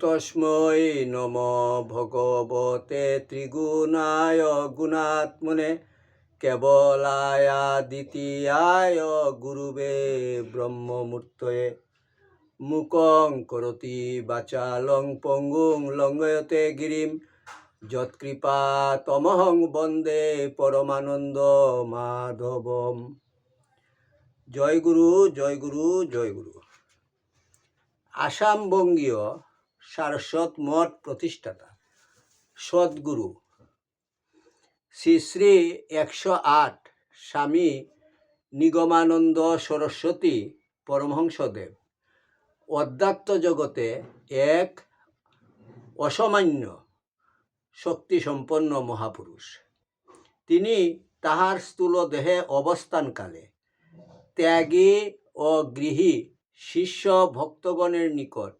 তস্মৈ নম ভগবতে ত্রিগুণায় গুণাত্মনে কেবলায়া দ্বিতীয়ায় গুরুবে ব্রহ্মমূর্তয়ে মুকং করতি বাচালং পঙ্গুং লঙ্ঘয়তে গিরিম যৎকৃপা তমহং বন্দে পরমানন্দ মাধবম জয় গুরু জয় গুরু জয় গুরু আসাম বঙ্গীয় সারস্বত মঠ প্রতিষ্ঠাতা। সদ্গুরু। শ্রী শ্রী একশো আট স্বামী নিগমানন্দ সরস্বতী পরমহংসদেব। অধ্যাত্ম জগতে এক অসামান্য শক্তিসম্পন্ন মহাপুরুষ। তিনি তাহার স্থূল দেহে অবস্থানকালে ত্যাগী ও গৃহী শিষ্য ভক্তগণের নিকট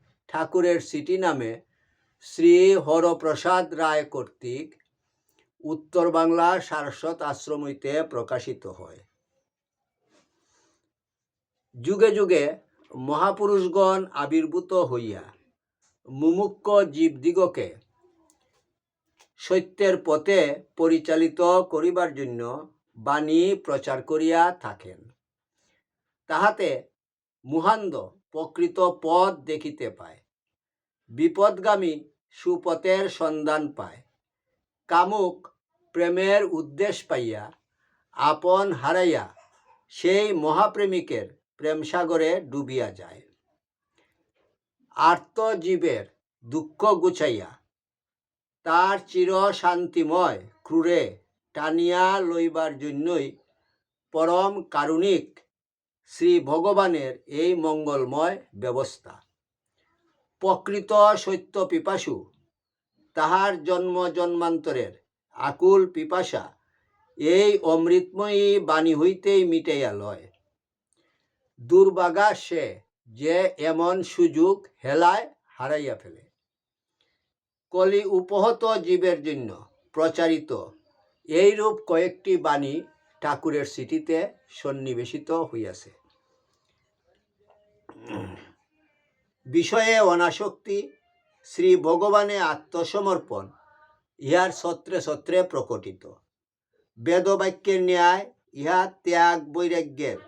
ঠাকুরের সিটি নামে শ্রী হরপ্রসাদ রায় কর্তৃক উত্তর বাংলার সারস্বত আশ্রম হইতে প্রকাশিত হয়। যুগে যুগে মহাপুরুষগণ আবির্ভূত হইয়া মুমুক্ষ জীবদিগকে সত্যের পথে পরিচালিত করিবার জন্য বাণী প্রচার করিয়া থাকেন। তাহাতে মুহান্দ প্রকৃত পথ দেখিতে পায়। বিপদগামী সুপথের সন্ধান পায়। কামুক প্রেমের উদ্দেশ পাইয়া আপন হারাইয়া সেই মহাপ্রেমিকের প্রেমসাগরে ডুবিয়া যায়। আর্তজীবের দুঃখ গুছাইয়া তার চির শান্তিময় ক্রুরে টানিয়া লইবার জন্যই পরম কারুণিক শ্রী ভগবানের এই মঙ্গলময় ব্যবস্থা। প্রকৃত সত্য পিপাসু। তাহার জন্ম জন্মান্তরের আকুল পিপাসা এই অমৃতময়ী বাণী হইতেই মিটাইয়া লয়। দুর্বাগা সে যে এমন সুযোগ হেলায় হারাইয়া ফেলে। কলি উপহত জীবের জন্য প্রচারিত এইরূপ কয়েকটি বাণী ঠাকুরের সিটিতে সন্নিবেশিত হইয়াছে। বিষয়ে অনাসক্তি, শ্রী ভগবানে আত্মসমর্পণ, ইহার সত্রে সত্রে প্রকটিত। বেদবাক্যের ন্যায় ইহা ত্যাগ বৈরাগ্যের,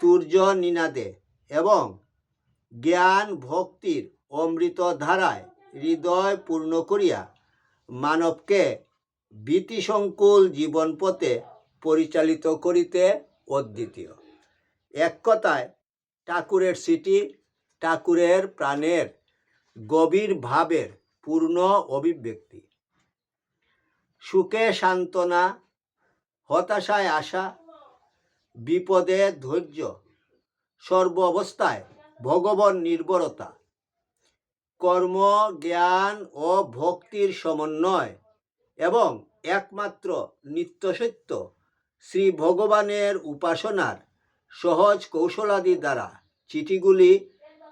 তুর্য নিনাদে এবং জ্ঞান ভক্তির অমৃত ধারায় হৃদয় পূর্ণ করিয়া মানবকে ভীতিসংকুল জীবন পথে পরিচালিত করিতে অদ্বিতীয়। এক কথায়, ঠাকুরের সিটি ঠাকুরের প্রাণের গভীর ভাবের পূর্ণ অভিব্যক্তি। সুখে সান্ত্বনা, হতাশায় আশা, বিপদে ধৈর্য সর্ব অবস্থায় ভগবান নির্ভরতা কর্ম, জ্ঞান ও ভক্তির সমন্বয় এবং একমাত্র নিত্যসত্য শ্রী ভগবানের উপাসনার সহজ কৌশলাদি দ্বারা চিঠিগুলি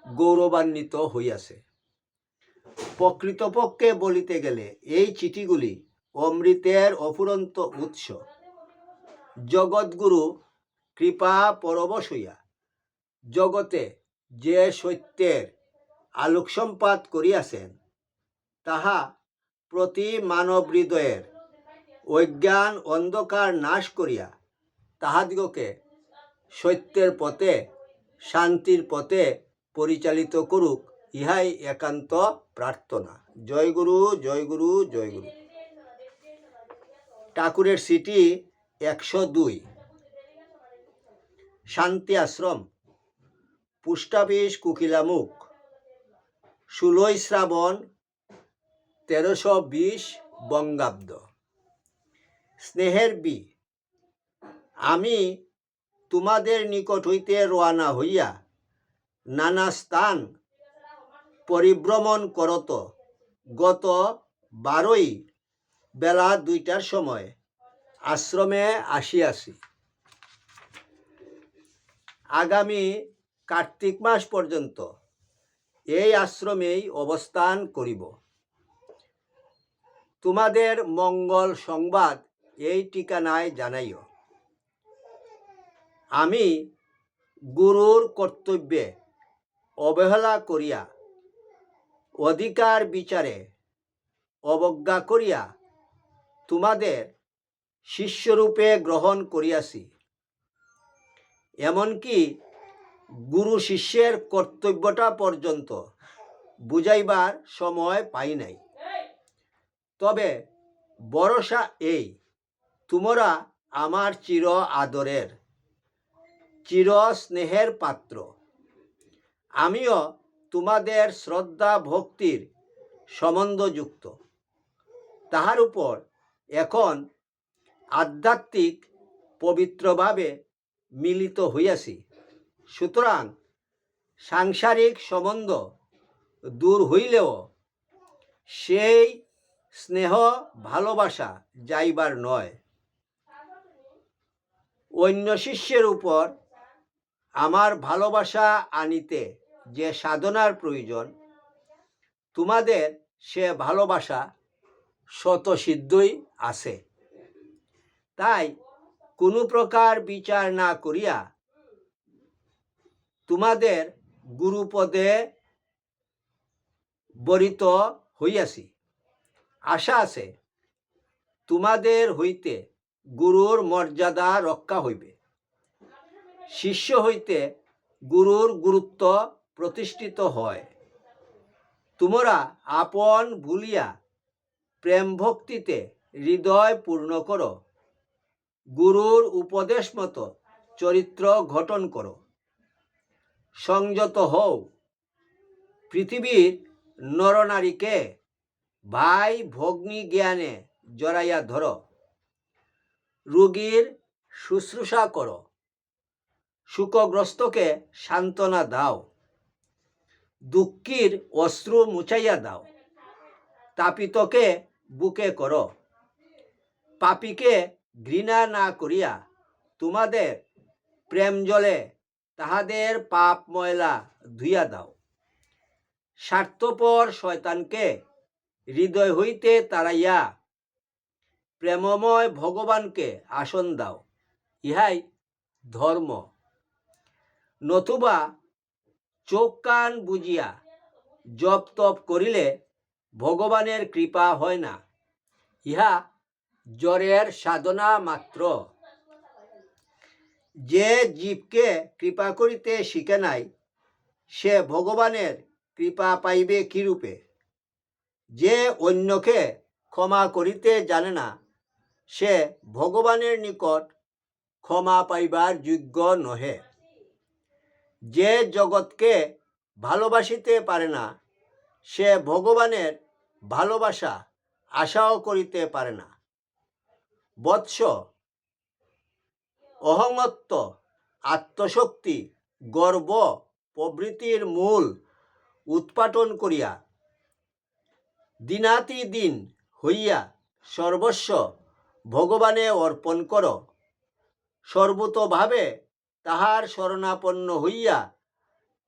গৌরবান্বিত হইয়াছে। প্রকৃতপক্ষে বলিতে গেলে এই চিঠিগুলি অমৃতের অফুরন্ত উৎস। জগৎগুরু কৃপা পরবশ হইয়া জগতে যে সত্যের আলোক সম্পাত করিয়াছেন, তাহা প্রতি মানব হৃদয়ের অজ্ঞান অন্ধকার নাশ করিয়া তাহাদিগকে সত্যের পথে, শান্তির পথে পরিচালিত করুক, ইহাই একান্ত প্রার্থনা। জয় গুরু জয় গুরু জয় গুরু। ঠাকুরের সিটি একশো দুই। শান্তি আশ্রম। পুষ্টাপিস কুকিলামুখ। ষোলোই শ্রাবণ, তেরোশো বিশ বঙ্গাব্দ। স্নেহের বি। আমি তোমাদের নিকট হইতে রওনা হইয়া নানা স্থান পরিভ্রমণ করত। গত বারোই বেলা দুইটার সময় আশ্রমে আসিয়াছি। আগামী কার্তিক মাস পর্যন্ত এই আশ্রমেই অবস্থান করিব। তোমাদের মঙ্গল সংবাদ এই ঠিকানায় জানাইও। আমি গুরুর কর্তব্যে অবহেলা করিয়া, অধিকার বিচারে অবজ্ঞা করিয়া তোমাদের শিষ্যরূপে গ্রহণ করিয়াছি। এমনকি গুরু শিষ্যের কর্তব্যটা পর্যন্ত বুঝাইবার সময় পাই নাই। তবে ভরসা এই, তোমরা আমার চির আদরের, চির স্নেহের পাত্র। আমিও তোমাদের শ্রদ্ধা ভক্তির সম্বন্ধযুক্ত। তাহার উপর এখন আধ্যাত্মিক পবিত্রভাবে মিলিত হইয়াছি। সুতরাং সাংসারিক সম্বন্ধ দূর হইলেও সেই স্নেহ ভালোবাসা যাইবার নয়। অন্য শিষ্যের উপর আমার ভালোবাসা আনিতে যে সাধনার প্রয়োজন, তোমাদের সে ভালোবাসা শতসিদ্ধই আছে। তাই কোনো প্রকার বিচার না করিয়া তোমাদের গুরুপদে বরিত হইয়াছি। আশা আছে, তোমাদের হইতে গুরুর মর্যাদা রক্ষা হইবে। শিষ্য হইতে গুরুর গুরুত্ব প্রতিষ্ঠিত হয়। তোমরা আপন ভুলিয়া প্রেম ভক্তিতে হৃদয় পূর্ণ করো। গুরুর উপদেশ মতো চরিত্র গঠন করো। সংযত হও। পৃথিবীর নরনারীকে ভাই ভগ্নী জ্ঞানে জড়াইয়া ধরো। রোগীর শুশ্রূষা করো। সুখগ্রস্তকে সান্ত্বনা দাও। দুঃখীর অশ্রু মুছাইয়া দাও। তাপিতকে বুকে করো। পাপীকে ঘৃণা না করিয়া তোমাদের প্রেম জলে তাহাদের পাপ ময়লা ধুইয়া দাও। স্বার্থপর শয়তানকে হৃদয় হইতে তাড়াইয়া প্রেমময় ভগবানকে আসন দাও। ইহাই ধর্ম। নতুবা চোখ কান বুঝিয়া জপ তপ করিলে ভগবানের কৃপা হয় না। ইহা জ্বরের সাধনা মাত্র। যে জীবকে কৃপা করিতে শিখে নাই, সে ভগবানের কৃপা পাইবে কিরূপে? যে অন্যকে ক্ষমা করিতে জানে না, সে ভগবানের নিকট ক্ষমা পাইবার যোগ্য নহে। যে জগৎকে ভালোবাসিতে পারে না, সে ভগবানের ভালোবাসা আশাও করিতে পারে না। বৎস অহংত্ব আত্মশক্তি গর্ব প্রভৃতির মূল উৎপাটন করিয়া দিনাতি দিন হইয়া সর্বস্ব ভগবানে অর্পণ কর। সর্বতভাবে তাহার শরণাপন্ন হইয়া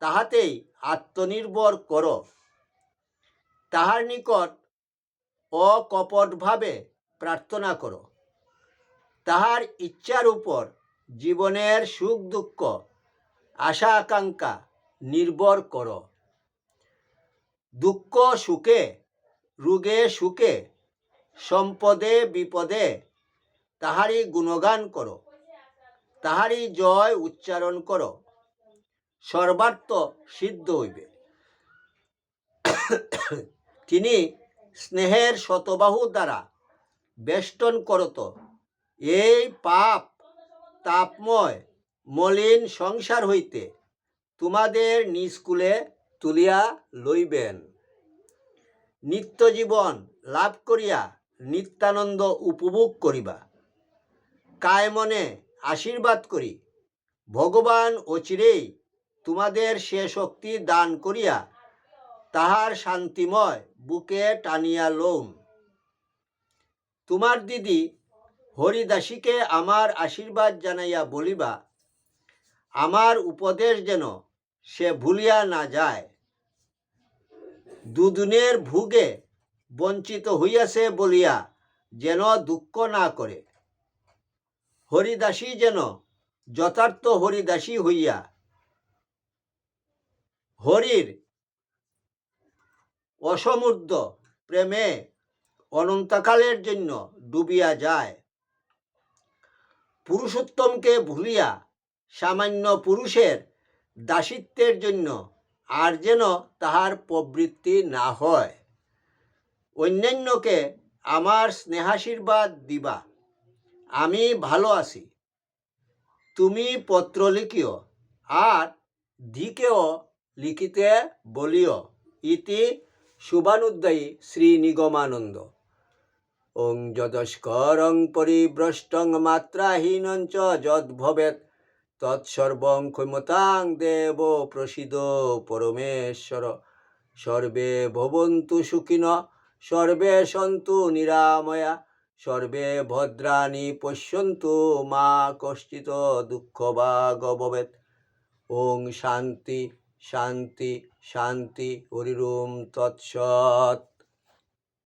তাহাতেই আত্মনির্ভর কর। তাহার নিকট অকপটভাবে প্রার্থনা করো। তাহার ইচ্ছার উপর জীবনের সুখ দুঃখ, আশা আকাঙ্ক্ষা নির্ভর কর। দুঃখ সুখে, রোগে সুখে, সম্পদে বিপদে তাহারই গুণগান করো। তাহারই জয় উচ্চারণ করো। সর্বার্থ সিদ্ধ হইবে। তিনি স্নেহের শতবাহু দ্বারা বেষ্টন করত। এই পাপ, তাপময়, মলিন সংসার হইতে তোমাদের নিস্কুলে তুলিয়া লইবেন। নিত্য জীবন লাভ করিয়া নিত্যানন্দ উপভোগ করিবা। কায় মনে আশীর্বাদ করি। ভগবান অচিরেই তোমাদের সে শক্তি দান করিয়া তাহার শান্তিময় বুকে টানিয়া লউন তোমার দিদি হরিদাসীকে আমার আশীর্বাদ জানাইয়া বলিবা, আমার উপদেশ যেন সে ভুলিয়া না যায়। দুদিনের ভুগে বঞ্চিত হইয়াছে বলিয়া যেন দুঃখ না করে। হরিদাসী যেন যথার্থ হরিদাসী হইয়া হরির অসমুদ্র প্রেমে অনন্তকালের জন্য ডুবিয়া যায়। পুরুষোত্তমকে ভুলিয়া সামান্য পুরুষের দাসিত্বের জন্য আর যেন তাহার প্রবৃত্তি না হয়। অন্যান্যকে আমার স্নেহাশীর্বাদ দিবা। আমি ভালো আছি। তুমি পত্র লিখিও আর দিকেও লিখিতে বলিও। ইতি শুভানুদ্দায়ী শ্রী নিগমানন্দ। ওং যদস্করং পরিভ্রষ্টং মাত্রাহীনং চ যদ্ভবেৎ। তৎসর্বং ক্ষমতাং দেব প্রসিদ পরমেশ্বর। সর্বে ভবন্তু সুখিন, সর্বে সন্তু নিরাময়া। সর্বে ভদ্রাণি পশ্যন্ত মা কষ্টিত দুঃখ বা গবেদ ওং শান্তি শান্তি শান্তি হরিরোম তৎসৎ।